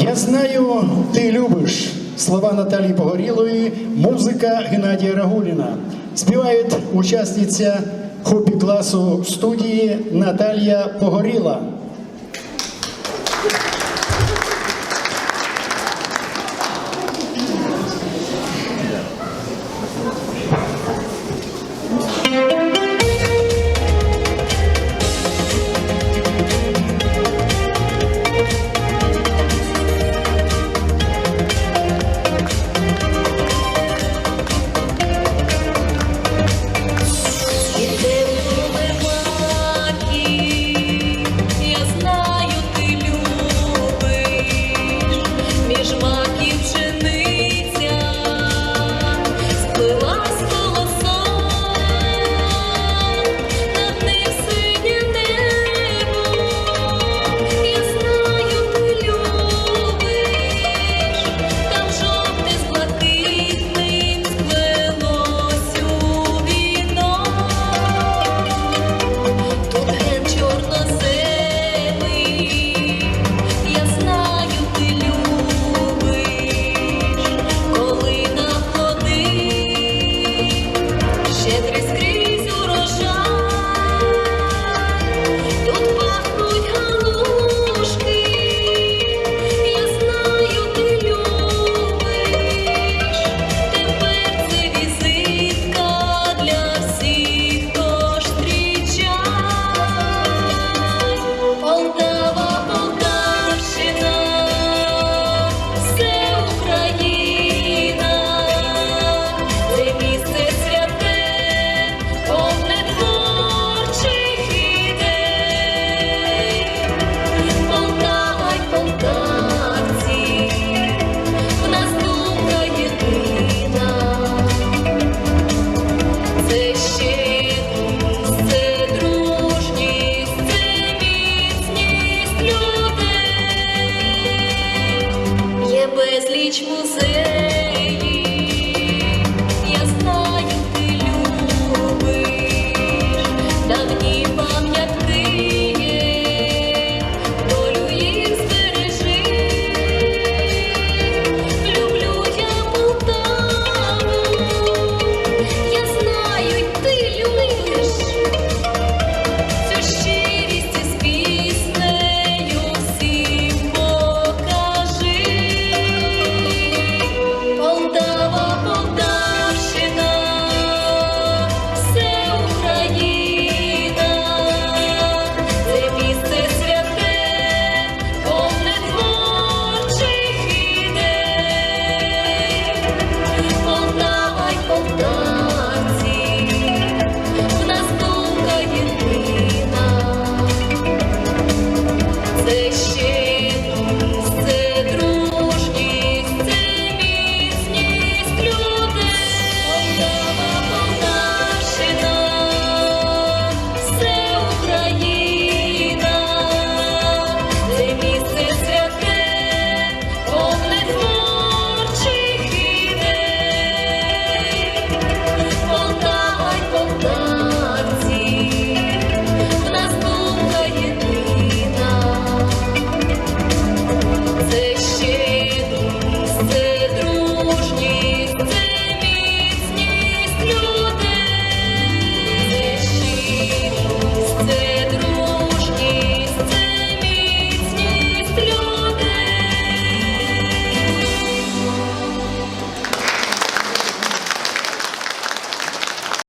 Я знаю, ти любиш слова Наталії Погорілої, музика Геннадія Рагуліна. Співає учасниця хобі класу студії Наталія Погоріла. they see.